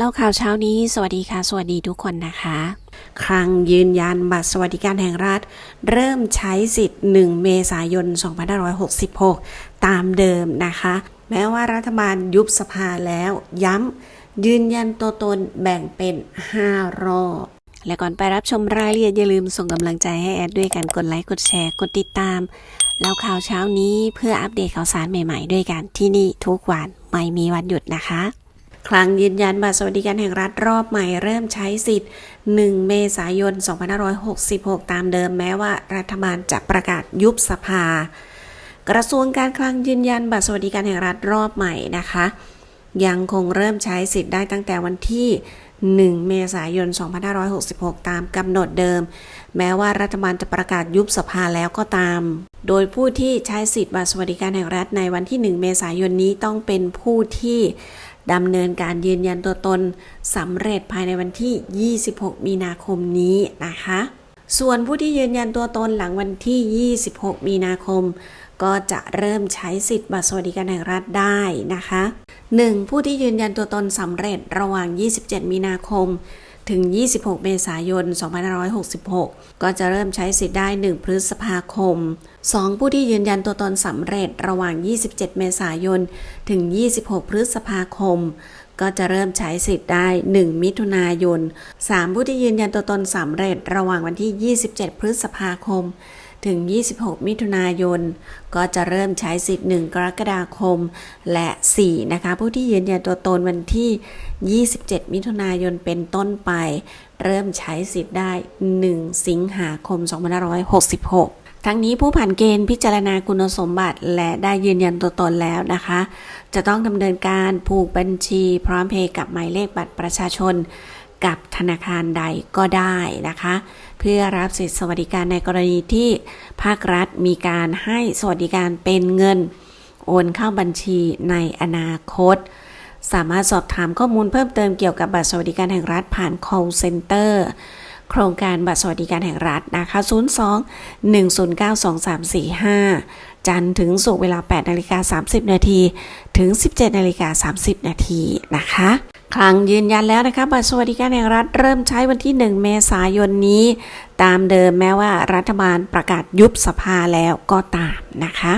เล่าข่าวเช้านี้ สวัสดีค่ะ สวัสดีทุกคนนะคะ ครั้งยืนยันบัตรสวัสดิการแห่งรัฐ เริ่มใช้สิทธิ์ 1 เมษายน 2566 ตามเดิมนะคะ แม้ว่ารัฐบาลยุบสภาแล้วย้ำยืนยันตัวตนแบ่งเป็น 5 รอบและก่อนไปรับชมรายละเอียดอย่าลืมส่งกำลังใจให้แอดด้วยการกดไลค์กดแชร์กดติดตาม แล้วข่าวเช้านี้เพื่ออัปเดตข่าวสารใหม่ๆ ด้วยกันที่นี่ทุกวันไม่มีวันหยุดนะคะ ครั้งยืนยันบัตรสวัสดิการแห่งรัฐรอบใหม่เริ่มใช้สิทธิ์ 1 เมษายน 2566 ตามเดิมแม้ว่ารัฐบาลจะประกาศยุบสภา กระทรวงการคลังยืนยันบัตรสวัสดิการแห่งรัฐรอบใหม่นะคะ ยังคงเริ่มใช้สิทธิ์ได้ตั้งแต่วันที่ 1 เมษายน 2566 ตามกำหนดเดิม แม้ว่ารัฐบาลจะประกาศยุบสภาแล้วก็ตามโดยผู้ที่ใช้สิทธิ์บัตรสวัสดิการแห่งรัฐในวันที่ 1 เมษายนนี้ต้องเป็นผู้ที่ ดำเนินการยืนยันตัวตนสำเร็จภายในวันที่ 26 มีนาคมนี้นะคะ ส่วนผู้ที่ยืนยันตัวตนหลังวันที่ 26 มีนาคม ก็จะเริ่มใช้สิทธิ์บัตรสวัสดิการแห่งรัฐได้นะคะ 1. ผู้ที่ยืนยันตัวตนสำเร็จระหว่าง 27 มีนาคม ถึง 26 เมษายน 2566 ก็จะเริ่มใช้สิทธิ์ได้ 1 พฤษภาคม 2. ผู้ที่ยืนยันตัวตนสำเร็จระหว่าง 27 เมษายน ถึง 26 พฤษภาคมก็จะเริ่มใช้สิทธิ์ได้ 1 มิถุนายน 3. ผู้ที่ยืนยันตัวตนสำเร็จระหว่างวันที่ 27 พฤษภาคม ถึง 26 มิถุนายน ก็จะเริ่มใช้สิทธิ์ 1 กรกฎาคมและ 4 นะคะ ผู้ที่ยืนยันตัวตนวันที่ 27 มิถุนายนเป็นต้นไป เริ่มใช้สิทธิ์ได้ 1 สิงหาคม 2566ทั้งนี้ผู้ผ่านเกณฑ์พิจารณาคุณสมบัติและได้ยืนยันตัวตนแล้วนะคะ จะต้องดำเนินการผูกบัญชีพร้อมเพย์กับหมายเลขบัตรประชาชน กับธนาคารใดก็ได้นะคะ เพื่อรับสิทธิสวัสดิการในกรณีที่ภาครัฐมีการให้สวัสดิการเป็นเงิน โอนเข้าบัญชีในอนาคต สามารถสอบถามข้อมูลเพิ่มเติมเกี่ยวกับบัตรสวัสดิการแห่งรัฐผ่าน call center โครงการบัตรสวัสดิการแห่งรัฐนะคะ 02 109 2345 จันทร์ถึงศุกเวลา 8 นาฬิกา 30 นาที ถึง 17 นาฬิกา 30 นาทีนะคะ ครั้งยืนยันแล้วนะคะบัตรสวัสดิการแห่งรัฐเริ่มใช้วันที่ 1 เมษายนนี้ ตามเดิมแม้ว่ารัฐบาลประกาศยุบสภาแล้วก็ตามนะคะ